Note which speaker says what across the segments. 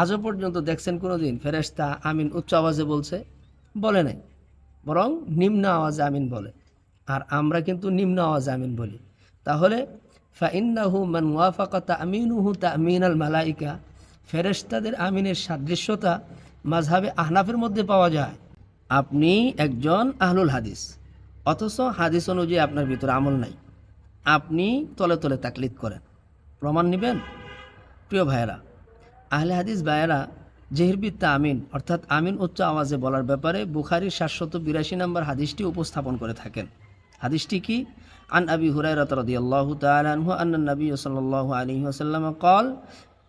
Speaker 1: আজও পর্যন্ত দেখছেন কোনো দিন ফেরেস্তা আমিন উচ্চ আওয়াজে বলছে, বলে নাই। বরং নিম্ন আওয়াজে আমিন বলে। আর আমরা কিন্তু নিম্ন আওয়াজে আমিন বলি। তাহলে, ফাইন্নাহু মান ওয়াফাকা তামিনুহু তামিন আল মালাইকা, ফেরেশতাদের আমিনের সাদৃশ্যতা মাঝহাবে আহনাফের মধ্যে পাওয়া যায়। আপনি একজন আহলুল হাদিস, অথচ হাদিস অনুযায়ী আপনার ভিতরে আমল নাই। আপনি তলে তলে তাকলিদ করেন। প্রমাণ নেবেন? প্রিয় ভাইয়েরা আহলে হাদিস ভাইয়েরা জেহিরবিত্তা আমিন অর্থাৎ আমিন উচ্চ আওয়াজে বলার ব্যাপারে বুখারির সাতশত বিরাশি নম্বর হাদিসটি উপস্থাপন করে থাকেন হাদিসটি কি আন আবি হুরাইরাত রাদিয়াল্লাহু তাআলা আনহু আন্না নবী সাল্লাল্লাহু আলাইহি ওয়াসাল্লাম قال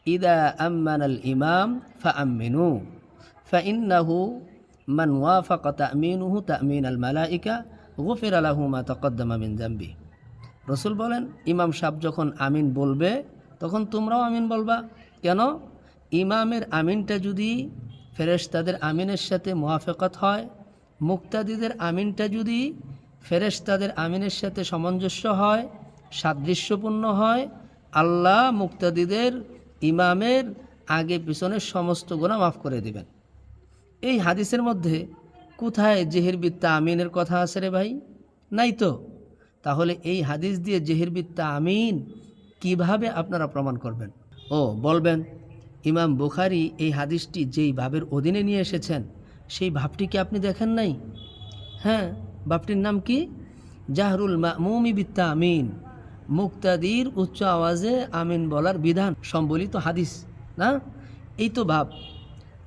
Speaker 1: إذا أمن الإمام فأمنوا فإنه من وافق تأمينه تأمين الملائكة غفر له ما تقدم من ذنبه রসুল বলেন ইমাম সাহেব যখন আমিন বলবে তখন তোমরাও আমিন বলবা কেন ইমামের আমিনটা যদি ফেরেশতাদের আমিনের সাথে মোয়াফেকত হয়, মুক্তাদিদের আমিনটা যদি ফেরেশতাদের আমিনের সাথে সামঞ্জস্য হয়, সাদৃশ্যপূর্ণ হয়, আল্লাহ মুক্তাদিদের ইমামের আগে পিছনের সমস্ত গোনা মাফ করে দেবেন। এই হাদিসের মধ্যে কোথায় জেহেরবিত্তা আমিনের কথা আছে রে ভাই? নাই তো? তাহলে এই হাদিস দিয়ে জেহেরবিত্তা আমিন কীভাবে আপনারা প্রমাণ করবেন? ও, বলবেন। ইমাম বুখারি এই হাদিসটি যেই ভাবের অধীনে নিয়ে এসেছেন, সেই ভাবটি কি আপনি দেখেন নাই? হ্যাঁ বাপটির নাম কি? জাহরুল মামুমি বিত্তা আমিন মুক্তাদির উচ্চ আওয়াজে আমিন বলার বিধান, সম্বলিত হাদিস, না? এই তো ভাব।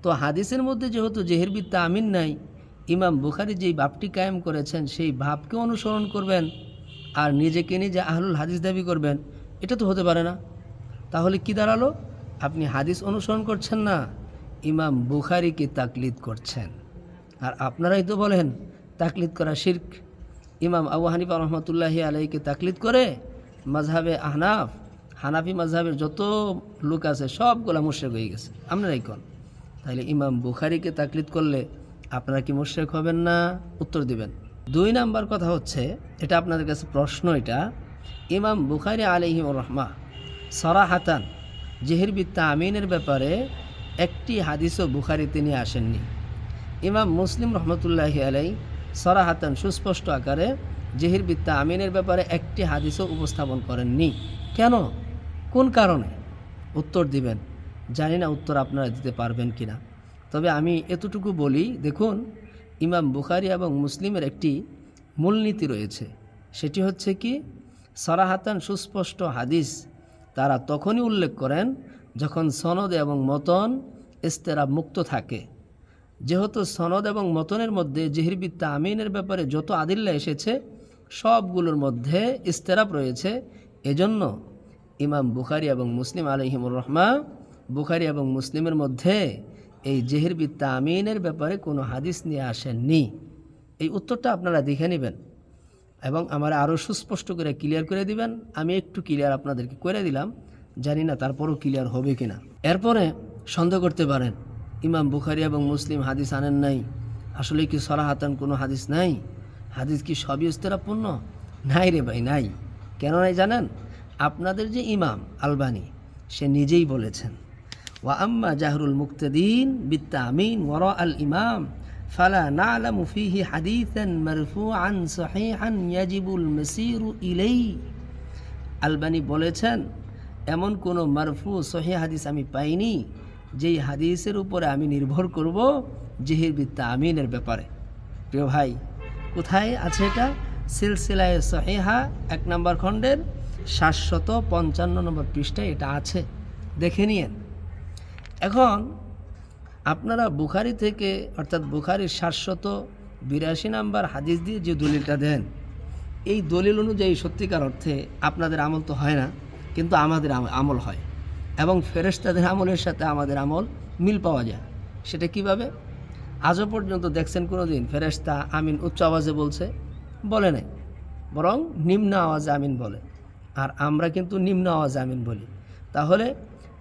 Speaker 1: তো হাদিসের মধ্যে যেহেতু জেহের বিত্তা আমিন নাই, ইমাম বুখারি যেই ভাবটি কায়েম করেছেন, সেই ভাবকে অনুসরণ করবেন আর নিজেকে নিজে আহলুল হাদিস দাবি করবেন, এটা তো হতে পারে না। তাহলে কি দাঁড়াল? আপনি হাদিস অনুসরণ করছেন না, ইমাম বুখারিকে তাকলিদ করছেন। আর আপনারাই তো বলেন, তাকলিদ করা শির্ক। ইমাম আবু হানিফা রহমতুল্লাহি আলাইকে তাকলিদ করে মাঝহাবে আহনাফ, হানাফি মাঝহাবের যত লোক আছে সবগুলা মুশ্রেক হয়ে গেছে। আপনারাই কন? তাহলে ইমাম বুখারিকে তাকলিদ করলে আপনারা কি মুশ্রেক হবেন না? উত্তর দিবেন। দুই নাম্বার কথা হচ্ছে, এটা আপনাদের কাছে প্রশ্ন এটা, ইমাম বুখারি আলহিম রহমা সরাহাতান জেহের বিত্তা আমিনের ব্যাপারে একটি হাদিসও বুখারি তিনি আসেননি। ইমাম মুসলিম রহমতুল্লাহ আলাই সরাহাতান সুস্পষ্ট আকারে জেহির বিত্তা আমিনের ব্যাপারে একটি হাদিসও উপস্থাপন করেননি। কেন? কোন কারণে? উত্তর দিবেন। জানি না উত্তর আপনারা দিতে পারবেন কি না তবে আমি এতটুকু বলি, দেখুন, ইমাম বুখারি এবং মুসলিমের একটি মূলনীতি রয়েছে। সেটি হচ্ছে কি? সরাহাতান সুস্পষ্ট হাদিস তারা তখনই উল্লেখ করেন যখন সনদ এবং মতন ইস্তেরা মুক্ত থাকে। যেহেতু সনদ এবং মতনের মধ্যে জেহিরবিত্তা আমিনের ব্যাপারে যত আদিল্লা এসেছে, সবগুলোর মধ্যে ইস্তেরাপ রয়েছে। এজন্য ইমাম বুখারি এবং মুসলিম আলহিমুর রহমা বুখারি এবং মুসলিমের মধ্যে এই জেহিরবিত্তা আমিনের ব্যাপারে কোনো হাদিস নিয়ে আসেননি। এই উত্তরটা আপনারা দেখে নেবেন। এবং আমার আরও সুস্পষ্ট করে ক্লিয়ার করে দিবেন। আমি একটু ক্লিয়ার আপনাদেরকে করে দিলাম। জানি না তারপরও ক্লিয়ার হবে কি না এরপরে সন্দেহ করতে পারেন, ইমাম বুখারি এবং মুসলিম হাদিস আনেন নাই। আসলে কি সরাহাতান কোনো হাদিস নাই? হাদিস কি সবই ইস্তেরাপূর্ণ নাই রে ভাই, নাই। কেন নাই জানেন? আপনাদের যে ইমাম আলবানি, সে নিজেই বলেছেন, ওয়া আম্মা জাহরুল মুক্তাদিন বিত্তা আমিন ওয়ারা আল ইমাম। ফালা নালামু ফিহি হাদিসান মারফুআন সহিহান ইয়াজিবুল ইলাই আলবানি বলেছেন, এমন কোনো মারফু সহি হাদিস আমি পাইনি, যেই হাদিসের উপরে আমি নির্ভর করব জেহির বিত্তা আমিনের ব্যাপারে। প্রিয় ভাই, কোথায় আছে এটা? সিলসিলায় সহিহা, এক নম্বর খণ্ডের সাতশত পঞ্চান্ন নম্বর পৃষ্ঠায় এটা আছে। দেখে নিয়েন। এখন আপনারা বুখারি থেকে, অর্থাৎ বুখারির সাতশত বিরাশি নাম্বার হাদিস দিয়ে যে দলিলটা দেন, এই দলিল অনুযায়ী সত্যিকার অর্থে আপনাদের আমল তো হয় না, কিন্তু আমাদের আমল হয়। এবং ফেরেশতাদের আমলের সাথে আমাদের আমল মিল পাওয়া যায়। সেটা কীভাবে? আজও পর্যন্ত দেখছেন কোনো দিন ফেরেশতা আমিন উচ্চ আওয়াজে বলছে, বলে নাই। বরং নিম্ন আওয়াজে আমিন বলে। আর আমরা কিন্তু নিম্ন আওয়াজে আমিন বলি। তাহলে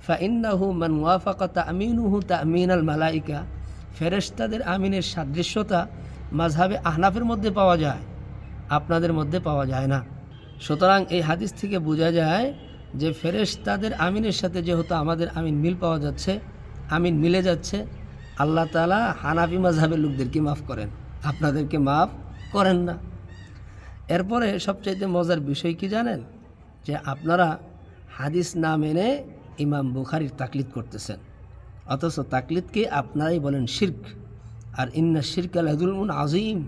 Speaker 1: ফাইন্নাহু মান ওয়াফাকা তামিনুহু তামিন আল মালাইকা। ফেরেশতাদের আমিনের সাদৃশ্যতা মাঝহাবে আহনাফের মধ্যে পাওয়া যায়, আপনাদের মধ্যে পাওয়া যায় না। সুতরাং এই হাদিস থেকে বোঝা যায় যে ফেরেশতাদের আমিনের সাথে যেহেতু আমাদের আমিন মিল পাওয়া যাচ্ছে, আমিন মিলে যাচ্ছে, আল্লাহ তালা হানাফি মাঝহাবের লোকদেরকে মাফ করেন, আপনাদেরকে মাফ করেন না। এরপরে সবচাইতে মজার বিষয় কি জানেন? যে আপনারা হাদিস না মেনে ইমাম বুখারির তাকলিদ করতেছেন। অথচ তাকলিদকে আপনারাই বলেন শির্ক। আর ইন্না শির্ক আলহুলমুন আজিম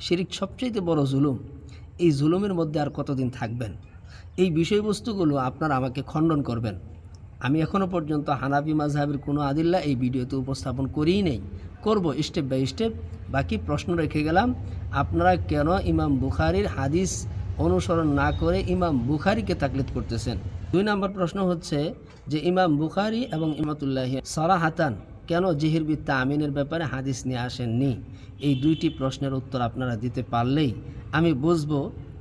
Speaker 1: শিরিক সবচাইতে বড় জুলুম। এই জুলুমের মধ্যে আর কতদিন থাকবেন? এই বিষয়বস্তুগুলো আপনারা আমাকে খণ্ডন করবেন। আমি এখনও পর্যন্ত হানাবি মাজহাবের কোনো আদিল্লা এই ভিডিওতে উপস্থাপন করিই নেই। করব স্টেপ বাই স্টেপ বাকি প্রশ্ন রেখে গেলাম, আপনারা কেন ইমাম বুখারির হাদিস অনুসরণ না করে ইমাম বুখারিকে তাকলিদ করতেছেন? দুই নম্বর প্রশ্ন হচ্ছে যে ইমাম বুখারি এবং ইমাতুল্লাহ সারা হাতান কেন জিহিরবিদ্যা আমিনের ব্যাপারে হাদিস নিয়ে আসেননি? এই দুইটি প্রশ্নের উত্তর আপনারা দিতে পারলেই আমি বুঝব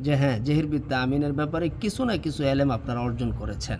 Speaker 1: যে হ্যাঁ জেহিরবিদ্যা আমিনের ব্যাপারে কিছু না কিছু এলেম আপনারা অর্জন করেছেন।